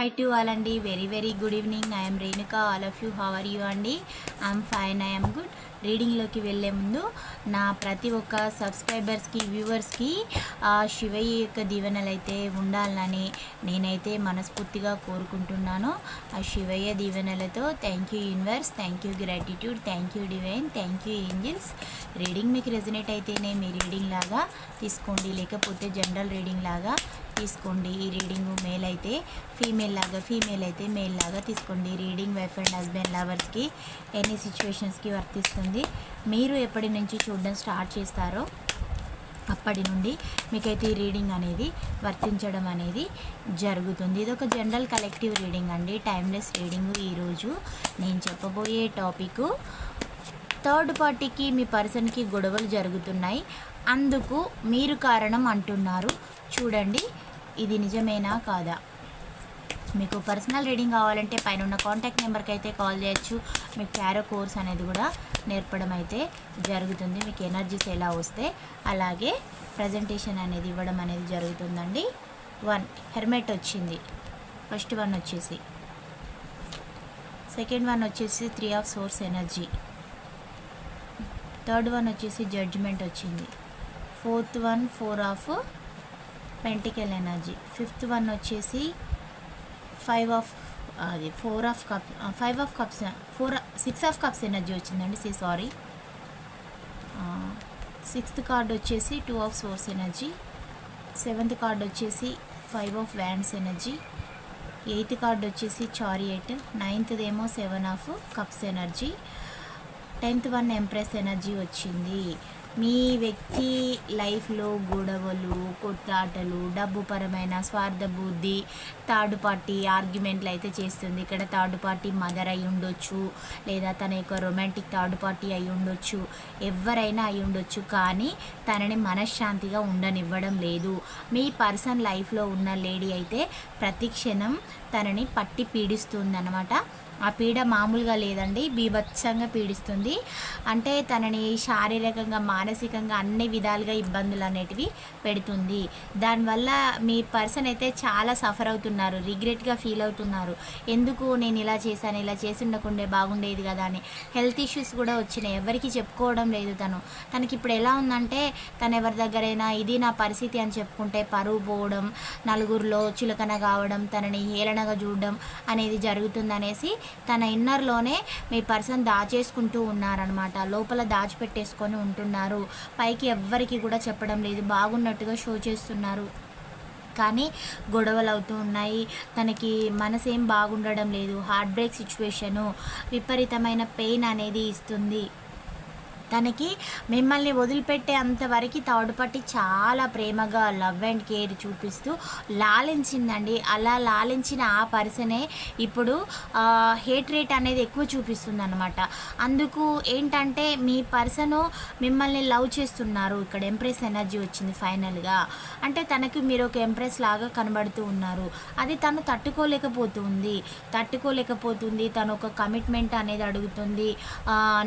High to all అండి. Very very good evening I'm Renuka all of you how are you అండి I'm fine I'm good రీడింగ్లోకి వెళ్ళే ముందు నా ప్రతి ఒక్క సబ్స్క్రైబర్స్కి వ్యూవర్స్కి ఆ శివయ్య యొక్క దీవెనలు అయితే ఉండాలని నేనైతే మనస్ఫూర్తిగా కోరుకుంటున్నాను. ఆ శివయ్య దీవెనలతో thank you universe thank you gratitude thank you divine thank you angels reading మీకు రెజినేట్ అయితేనే మీ రీడింగ్ లాగా తీసుకోండి లేకపోతే జనరల్ రీడింగ్ లాగా తీసుకోండి. ఈ రీడింగ్ మేల్ అయితే ఫీమేల్ లాగా ఫీమేల్ అయితే మేల్ లాగా తీసుకోండి. రీడింగ్ వైఫ్ అండ్ హస్బెండ్ లవర్స్కి ఎన్ని సిచ్యువేషన్స్కి వర్తిస్తుంది. మీరు ఎప్పటి నుంచి చూడడం స్టార్ట్ చేస్తారో అప్పటి నుండి మీకైతే ఈ రీడింగ్ అనేది వర్తించడం అనేది జరుగుతుంది. ఇది ఒక జనరల్ కలెక్టివ్ రీడింగ్ అండి. టైమ్లెస్ రీడింగ్ ఈరోజు నేను చెప్పబోయే టాపిక్ థర్డ్ పార్టీకి మీ పర్సన్కి గొడవలు జరుగుతున్నాయి. అందుకు మీరు కారణం అంటున్నారు. చూడండి. ఇది నిజమేనా కాదా? మీకు పర్సనల్ రీడింగ్ కావాలంటే పైన ఉన్న కాంటాక్ట్ నెంబర్కి అయితే కాల్ చేయొచ్చు. మీకు క్యారో కోర్స్ అనేది కూడా నేర్పడం అయితే జరుగుతుంది. మీకు ఎనర్జీస్ ఎలా వస్తే అలాగే ప్రజెంటేషన్ అనేది ఇవ్వడం అనేది జరుగుతుందండి. వన్ హెర్మెట్ వచ్చింది. ఫస్ట్ వన్ వచ్చేసి. సెకండ్ వన్ వచ్చేసి three of swords energy third one వచ్చేసి జడ్జ్మెంట్ వచ్చింది. Fourth one four of pentacle energy fifth one వచ్చేసి ఫైవ్ ఆఫ్ అది four of cup five of cups four six of cups energy వచ్చిందండి సి sorry sixth card వచ్చేసి two of swords energy seventh card వచ్చేసి five of wands energy eighth card వచ్చేసి chariot నైన్త్దేమో seven of cups energy tenth one empress energy వచ్చింది. మీ వ్యక్తి లైఫ్లో గొడవలు కొట్లాటలు డబ్బు పరమైన స్వార్థ బుద్ధి థర్డ్ పార్టీ ఆర్గ్యుమెంట్లు అయితే చేస్తుంది. ఇక్కడ థర్డ్ పార్టీ మదర్ అయి ఉండొచ్చు లేదా తన యొక్క రొమాంటిక్ థర్డ్ పార్టీ అయి ఉండొచ్చు ఎవరైనా అయి ఉండొచ్చు కానీ తనని మనశ్శాంతిగా ఉండనివ్వడం లేదు. మీ పర్సన్ లైఫ్లో ఉన్న లేడీ అయితే ప్రతి క్షణం తనని పట్టి పీడిస్తుంది అనమాట ఆ పీడ మామూలుగా లేదండి బీభత్సంగా పీడిస్తుంది. అంటే తనని శారీరకంగా మానసికంగా అన్ని విధాలుగా ఇబ్బందులు అనేటివి పెడుతుంది. దానివల్ల మీ పర్సన్ అయితే చాలా సఫర్ అవుతున్నారు రిగ్రెట్గా ఫీల్ అవుతున్నారు. ఎందుకు నేను ఇలా చేశాను ఇలా చేసి ఉండకుండే బాగుండేది కదా అని. హెల్త్ ఇష్యూస్ కూడా వచ్చినాయి. ఎవరికి చెప్పుకోవడం లేదు తను. తనకి ఇప్పుడు ఎలా ఉందంటే తను ఎవరి దగ్గరైనా ఇది నా పరిస్థితి అని చెప్పుకుంటే పరువు పోవడం నలుగురిలో చులకన కావడం తనని హేళనగా చూడడం అనేది జరుగుతుందనేసి తన ఇన్నర్లోనే మీ పర్సన్ దాచేసుకుంటూ ఉన్నారనమాట లోపల దాచిపెట్టేసుకొని ఉంటున్నారు. పైకి ఎవ్వరికి కూడా చెప్పడం లేదు. బాగున్నట్టుగా షో చేస్తున్నారు. కానీ గొడవలు అవుతూ ఉన్నాయి. తనకి మనసు ఏం బాగుండడం లేదు. హార్ట్ బ్రేక్ సిచ్యువేషను విపరీతమైన పెయిన్ అనేది ఇస్తుంది. తనకి మిమ్మల్ని వదిలిపెట్టే అంతవరకు థర్డ్ చాలా ప్రేమగా లవ్ అండ్ కేర్ చూపిస్తూ లాలించిందండి. అలా లాలించిన ఆ పర్సనే ఇప్పుడు హేట్ రేట్ అనేది ఎక్కువ చూపిస్తుంది అనమాట అందుకు ఏంటంటే మీ పర్సను మిమ్మల్ని లవ్ చేస్తున్నారు. ఇక్కడ ఎంప్రెస్ ఎనర్జీ వచ్చింది ఫైనల్గా అంటే తనకి మీరు ఒక ఎంప్రెస్ లాగా కనబడుతూ ఉన్నారు. అది తను తట్టుకోలేకపోతుంది. తట్టుకోలేకపోతుంది. తను ఒక కమిట్మెంట్ అనేది అడుగుతుంది.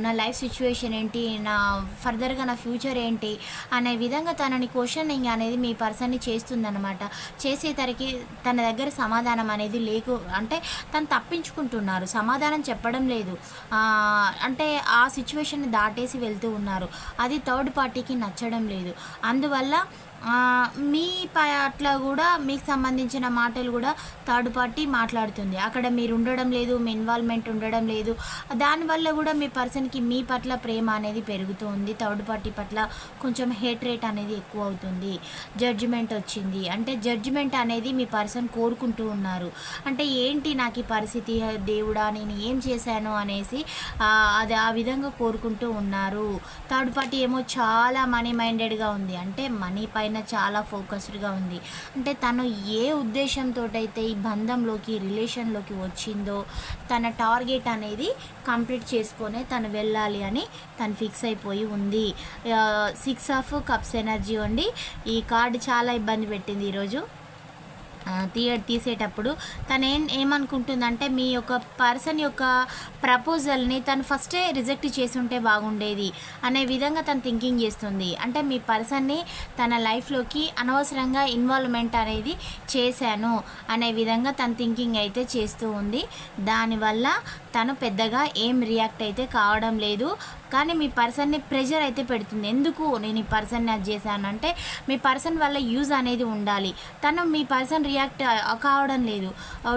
నా లైఫ్ సిచ్యువేషన్ ఏంటి? నా ఫర్దర్గా నా ఫ్యూచర్ ఏంటి అనే విధంగా తనని క్వశ్చనింగ్ అనేది మీ పర్సన్ని చేస్తుందన్నమాట. చేసేసరికి తన దగ్గర సమాధానం అనేది లేకు అంటే తను తప్పించుకుంటున్నారు. సమాధానం చెప్పడం లేదు. అంటే ఆ సిచ్యువేషన్ దాటేసి వెళ్తూ ఉన్నారు. అది థర్డ్ పార్టీకి నచ్చడం లేదు. అందువల్ల మీ పట్ల కూడా మీకు సంబంధించిన మాటలు కూడా థర్డ్ పార్టీ మాట్లాడుతుంది. అక్కడ మీరు ఉండడం లేదు మీ ఇన్వాల్వ్మెంట్ ఉండడం లేదు. దానివల్ల కూడా మీ పర్సన్కి మీ పట్ల ప్రేమ అనేది పెరుగుతూ ఉంది థర్డ్ పార్టీ పట్ల కొంచెం హేట్ రేట్ అనేది ఎక్కువ అవుతుంది. జడ్జిమెంట్ వచ్చింది. అంటే జడ్జిమెంట్ అనేది మీ పర్సన్ కోరుకుంటూ ఉన్నారు. అంటే ఏంటి నాకు ఈ పరిస్థితి? దేవుడా నేను ఏం చేశాను అనేసి అది ఆ విధంగా కోరుకుంటూ ఉన్నారు. థర్డ్ పార్టీ ఏమో చాలా మనీ మైండెడ్గా ఉంది. అంటే మనీ పైన చాలా ఫోకస్డ్గా ఉంది. అంటే తను ఏ ఉద్దేశంతో అయితే ఈ బంధంలోకి రిలేషన్లోకి వచ్చిందో తన టార్గెట్ అనేది కంప్లీట్ చేసుకొని తను వెళ్ళాలి అని తను ఫిక్స్ అయిపోయి ఉంది. సిక్స్ ఆఫ్ కప్స్ ఎనర్జీ ఉండి ఈ కార్డు చాలా ఇబ్బంది పెట్టింది ఈరోజు. తీయ తీసేటప్పుడు తను ఏం ఏమనుకుంటుందంటే మీ యొక్క పర్సన్ యొక్క ప్రపోజల్ని తను ఫస్టే రిజెక్ట్ చేసి ఉంటే బాగుండేది అనే విధంగా తను థింకింగ్ చేస్తుంది. అంటే మీ పర్సన్ని తన లైఫ్లోకి అనవసరంగా ఇన్వాల్వ్మెంట్ అనేది చేశాను అనే విధంగా తన థింకింగ్ అయితే చేస్తూ ఉంది. దానివల్ల తను పెద్దగా ఏం రియాక్ట్ అయితే కావడం లేదు. కానీ మీ పర్సన్ని ప్రెషర్ అయితే పెడుతుంది. ఎందుకు నేను ఈ పర్సన్ని అది చేశానంటే మీ పర్సన్ వల్ల యూజ్ అనేది ఉండాలి. తను మీ పర్సన్ రియాక్ట్ కావడం లేదు.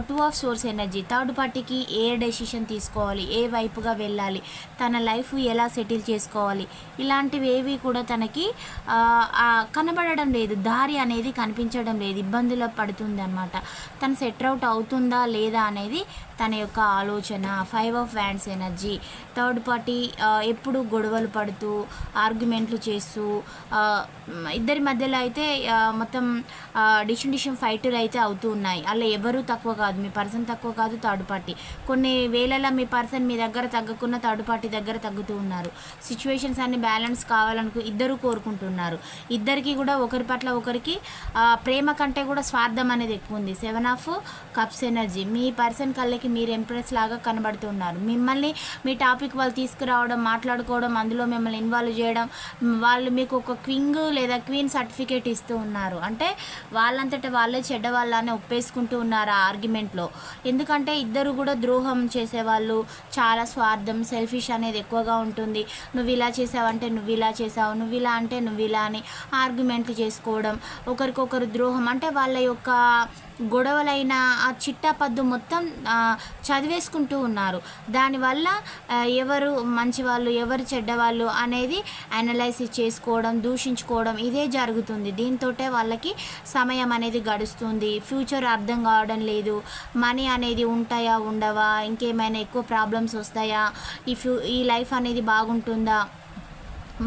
Two of swords energy third పార్టీకి ఏ డెసిషన్ తీసుకోవాలి? ఏ వైపుగా వెళ్ళాలి? తన లైఫ్ ఎలా సెటిల్ చేసుకోవాలి? ఇలాంటివి ఏవి కూడా తనకి కనబడడం లేదు. దారి అనేది కనిపించడం లేదు. ఇబ్బందులు పడుతుంది అనమాట తను సెట్ అవుట్ అవుతుందా లేదా అనేది తన యొక్క ఆలోచన five of wands energy third party ఎప్పుడు గొడవలు పడుతూ ఆర్గ్యుమెంట్లు చేస్తూ ఇద్దరి మధ్యలో అయితే మొత్తం డిషన్ డిషన్ ఫైట్లు అయితే అవుతూ ఉన్నాయి. అలా ఎవరు తక్కువ కాదు. మీ పర్సన్ తక్కువ కాదు థర్డ్ పార్టీ కొన్ని వేళల మీ పర్సన్ మీ దగ్గర తగ్గకున్న థర్డ్ పార్టీ దగ్గర తగ్గుతూ ఉన్నారు. సిచ్యువేషన్స్ అన్ని బ్యాలెన్స్ కావాలనుకు ఇద్దరు కోరుకుంటున్నారు. ఇద్దరికి కూడా ఒకరి పట్ల ఒకరికి ప్రేమ కంటే కూడా స్వార్థం అనేది ఎక్కువ ఉంది. సెవెన్ ఆఫ్ కప్స్ ఎనర్జీ మీ పర్సన్ కళ్ళకి మీరు ఎంప్రెస్ లాగా కనబడుతున్నారు. మిమ్మల్ని మీ టాపిక్ వాళ్ళు తీసుకురావడం మాట్లాడుకోవడం అందులో మిమ్మల్ని ఇన్వాల్వ్ చేయడం వాళ్ళు మీకు ఒక క్వింగ్ లేదా క్వీన్ సర్టిఫికేట్ ఇస్తూ ఉన్నారు. అంటే వాళ్ళంతట వాళ్ళే చెడ్డ వాళ్ళని ఒప్పేసుకుంటూ ఉన్నారు ఆ ఆర్గ్యుమెంట్లో? ఎందుకంటే ఇద్దరు కూడా ద్రోహం చేసేవాళ్ళు చాలా స్వార్థం సెల్ఫిష్ అనేది ఎక్కువగా ఉంటుంది. నువ్వు ఇలా చేసావంటే నువ్వు ఇలా చేసావు నువ్వు ఇలా అంటే నువ్వు ఇలా అని ఆర్గ్యుమెంట్లు చేసుకోవడం ఒకరికొకరు ద్రోహం. అంటే వాళ్ళ యొక్క గొడవలైన ఆ చిట్టా పద్దు మొత్తం చదివేసుకుంటూ ఉన్నారు. దానివల్ల ఎవరు మంచివాళ్ళు ఎవరు చెడ్డవాళ్ళు అనేది అనలైసిస్ చేసుకోవడం దూషించుకోవడం ఇదే జరుగుతుంది. దీంతో వాళ్ళకి సమయం అనేది గడుస్తుంది. ఫ్యూచర్ అర్థం కావడం లేదు. మనీ అనేది ఉంటాయా ఉండవా? ఇంకేమైనా ఎక్కువ ప్రాబ్లమ్స్ వస్తాయా? ఈ ఫ్యూ ఈ లైఫ్ అనేది బాగుంటుందా?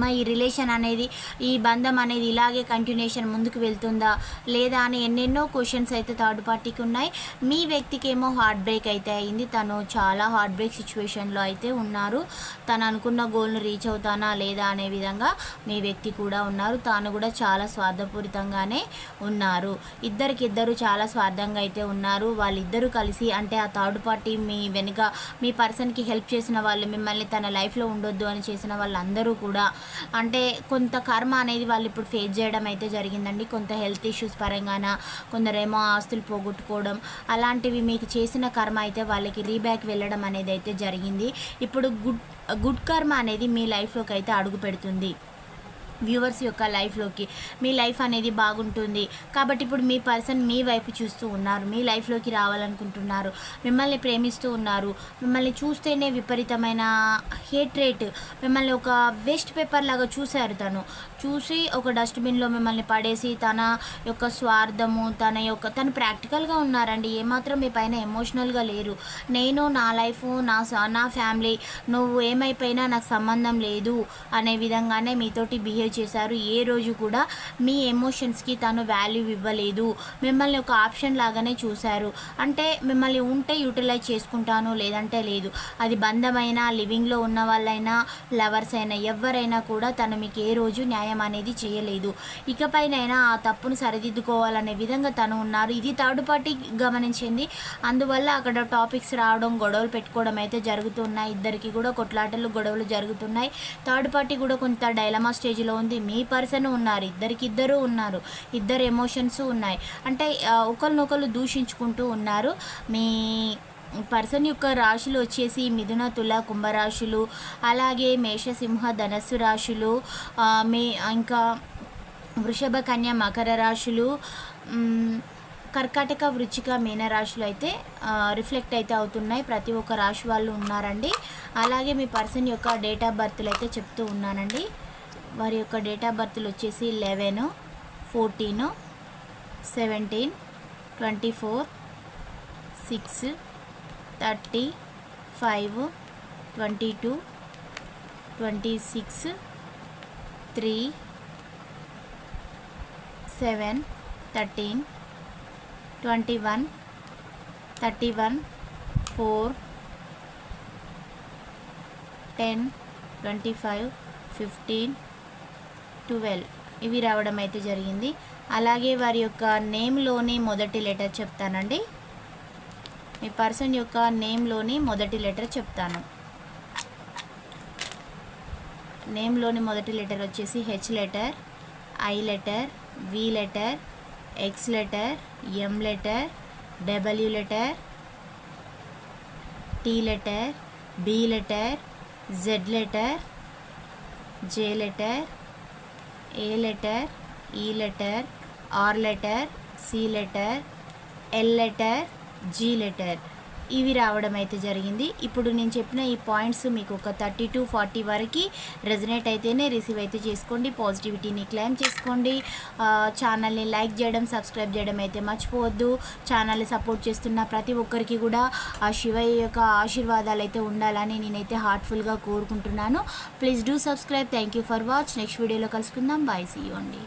మా ఈ రిలేషన్ అనేది ఈ బంధం అనేది ఇలాగే కంటిన్యూషన్ ముందుకు వెళ్తుందా? లేదా అని ఎన్నెన్నో క్వశ్చన్స్ అయితే థర్డ్ పార్టీకి ఉన్నాయి. మీ వ్యక్తికి ఏమో హార్ట్ బ్రేక్ అయితే అయింది. తను చాలా హార్ట్ బ్రేక్ సిచ్యువేషన్లో అయితే ఉన్నారు. తను అనుకున్న గోల్ను రీచ్ అవుతానా లేదా అనే విధంగా మీ వ్యక్తి కూడా ఉన్నారు. తాను కూడా చాలా స్వార్థపూరితంగానే ఉన్నారు. ఇద్దరికిద్దరు చాలా స్వార్థంగా అయితే ఉన్నారు. వాళ్ళిద్దరూ కలిసి అంటే ఆ థర్డ్ పార్టీ మీ వెనుక మీ పర్సన్కి హెల్ప్ చేసిన వాళ్ళు మిమ్మల్ని తన లైఫ్లో ఉండొద్దు అని చేసిన వాళ్ళందరూ కూడా అంటే కొంత కర్మ అనేది వాళ్ళు ఇప్పుడు ఫేస్ చేయడం అయితే జరిగిందండి. కొంత హెల్త్ ఇష్యూస్ పరంగాన కొందరేమో ఆస్తులు పోగొట్టుకోవడం అలాంటివి మీకు చేసిన కర్మ అయితే వాళ్ళకి రీబ్యాక్ వెళ్ళడం అనేది అయితే జరిగింది. ఇప్పుడు గుడ్ గుడ్ కర్మ అనేది మీ లైఫ్లోకి అయితే అడుగు పెడుతుంది. వ్యూవర్స్ యొక్క లైఫ్లోకి మీ లైఫ్ అనేది బాగుంటుంది. కాబట్టి ఇప్పుడు మీ పర్సన్ మీ వైపు చూస్తూ ఉన్నారు మీ లైఫ్లోకి రావాలనుకుంటున్నారు మిమ్మల్ని ప్రేమిస్తూ ఉన్నారు మిమ్మల్ని చూస్తేనే విపరీతమైన హేట్రేట్ మిమ్మల్ని ఒక వేస్ట్ పేపర్ లాగా చూశారు తను. చూసి ఒక డస్ట్బిన్లో మిమ్మల్ని పడేసి తన యొక్క స్వార్థము తన యొక్క తను ప్రాక్టికల్గా ఉన్నారండి. ఏమాత్రం మీ పైన ఎమోషనల్గా లేరు. నేను నా లైఫ్ నా స- నా ఫ్యామిలీ నువ్వు ఏమైపోయినా నాకు సంబంధం లేదు అనే విధంగానే మీతోటి బిహేవ్ చేశారు ఏ రోజు కూడా మీ ఎమోషన్స్కి తను వాల్యూ ఇవ్వలేదు. మిమ్మల్ని ఒక ఆప్షన్ లాగానే చూశారు. అంటే మిమ్మల్ని ఉంటే యూటిలైజ్ చేసుకుంటాను లేదంటే లేదు. అది బంధమైనా లివింగ్లో ఉన్న వాళ్ళైనా లవర్స్ అయినా ఎవరైనా కూడా తను మీకు ఏ రోజు న్యాయం అనేది చేయలేదు. ఇకపైనైనా ఆ తప్పును సరిదిద్దుకోవాలనే విధంగా తను ఉన్నారు. ఇది థర్డ్ పార్టీ గమనించింది. అందువల్ల అక్కడ టాపిక్స్ రావడం గొడవలు పెట్టుకోవడం అయితే జరుగుతున్నాయి. ఇద్దరికి కూడా కొట్లాటలు గొడవలు జరుగుతున్నాయి. థర్డ్ పార్టీ కూడా కొంత డైలమా స్టేజ్లో ఉంది. మీ పర్సన్ ఉన్నారు. ఇద్దరికి ఇద్దరు ఉన్నారు. ఇద్దరు ఎమోషన్స్ ఉన్నాయి. అంటే ఒకరినొకరు దూషించుకుంటూ ఉన్నారు. మీ పర్సన్ యొక్క రాశులు వచ్చేసి మిథున తుల కుంభరాశులు అలాగే మేషసింహ ధనస్సు రాశులు మే ఇంకా వృషభ కన్య మకర రాశులు కర్కాటక వృచ్చిక మీన రాశులు అయితే రిఫ్లెక్ట్ అయితే అవుతున్నాయి. ప్రతి ఒక్క రాశి వాళ్ళు ఉన్నారండి. అలాగే మీ పర్సన్ యొక్క డేట్ ఆఫ్ బర్త్లు అయితే చెప్తూ ఉన్నానండి. వారి యొక్క డేట్ ఆఫ్ బర్త్లు వచ్చేసి eleven fourteen seventeen twenty four six thirty five twenty two twenty six three seven thirteen twenty one thirty one four ten twenty five fifteen twelve. ఇవి రావడం అయితే జరిగింది. అలాగే వారి యొక్క నేమ్లోని మొదటి లెటర్ చెప్తానండి. మీ పర్సన్ యొక్క నేమ్లోని మొదటి లెటర్ చెప్తాను. నేమ్లోని మొదటి లెటర్ వచ్చేసి H letter I letter V letter X letter M letter W letter T letter B letter Z letter J letter A letter E letter R letter C letter L letter G letter ఇవి రావడం అయితే జరిగింది. ఇప్పుడు నేను చెప్పిన ఈ points మీకు ఒక థర్టీ టు ఫార్టీ వరకు రెజనేట్ అయితేనే రిసీవ్ అయితే చేసుకోండి. పాజిటివిటీని క్లెయిమ్ చేసుకోండి. ఛానల్ని లైక్ చేయడం సబ్స్క్రైబ్ చేయడం అయితే మర్చిపోవద్దు. ఛానల్ని సపోర్ట్ చేస్తున్న ప్రతి ఒక్కరికి కూడా ఆ శివయ్య యొక్క ఆశీర్వాదాలు అయితే ఉండాలని నేనైతే హార్ట్ఫుల్గా కోరుకుంటున్నాను. Please do subscribe thank you for watch next వీడియోలో కలుసుకుందాం. బాయ్ సీ అండి.